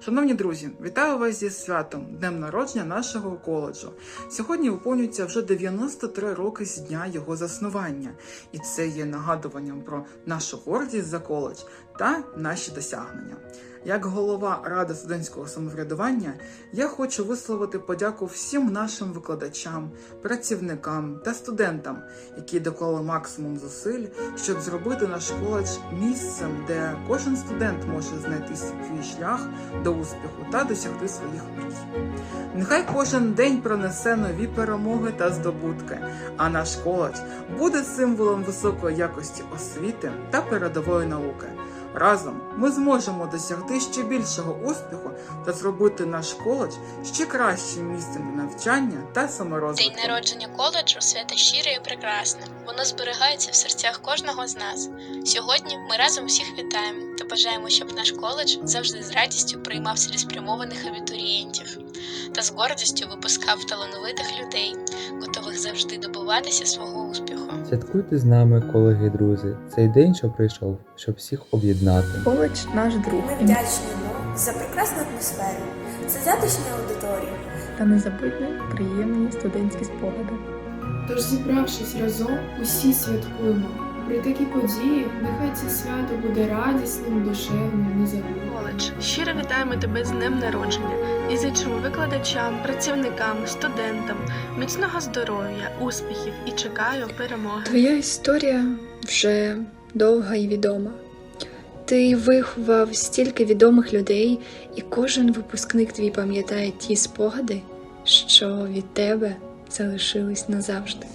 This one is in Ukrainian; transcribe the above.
Шановні друзі, вітаю вас зі святом, днем народження нашого коледжу. Сьогодні виповнюється вже 93 роки з дня його заснування, і це є нагадуванням про нашу гордість за коледж та наші досягнення. Як голова Ради студентського самоврядування, я хочу висловити подяку всім нашим викладачам, працівникам та студентам, які доклали максимум зусиль, щоб зробити наш коледж місцем, де кожен студент може знайти свій шлях до успіху та досягти своїх мрій. Нехай кожен день пронесе нові перемоги та здобутки, а наш коледж буде символом високої якості освіти та передової науки. Разом ми зможемо досягти ще більшого успіху та зробити наш коледж ще кращим місцем для навчання та саморозвитку. День народження коледжу свято щире і прекрасне. Воно зберігається в серцях кожного з нас. Сьогодні ми разом всіх вітаємо та бажаємо, щоб наш коледж завжди з радістю приймав цілеспрямованих абітурієнтів та з гордістю випускав талановитих людей, готових завжди добиватися свого успіху. Святкуйте з нами, колеги друзі, цей день, що прийшов, щоб всіх об'єднати. Коледж наш друг Ми вдячні йому за прекрасну атмосферу, за затишні аудиторії. та незабутні приємні студентські спогади. Тож, зібравшись разом, усі святкуємо. При такій події нехай ці свято буде радісним, душевним, незабутнім. коледж. Щиро вітаємо тебе з днем народження і зичимо викладачам, працівникам, студентам міцного здоров'я, успіхів і чекаю перемоги. Твоя історія вже довга і відома. Ти виховав стільки відомих людей, і кожен випускник твій пам'ятає ті спогади, що від тебе залишились назавжди.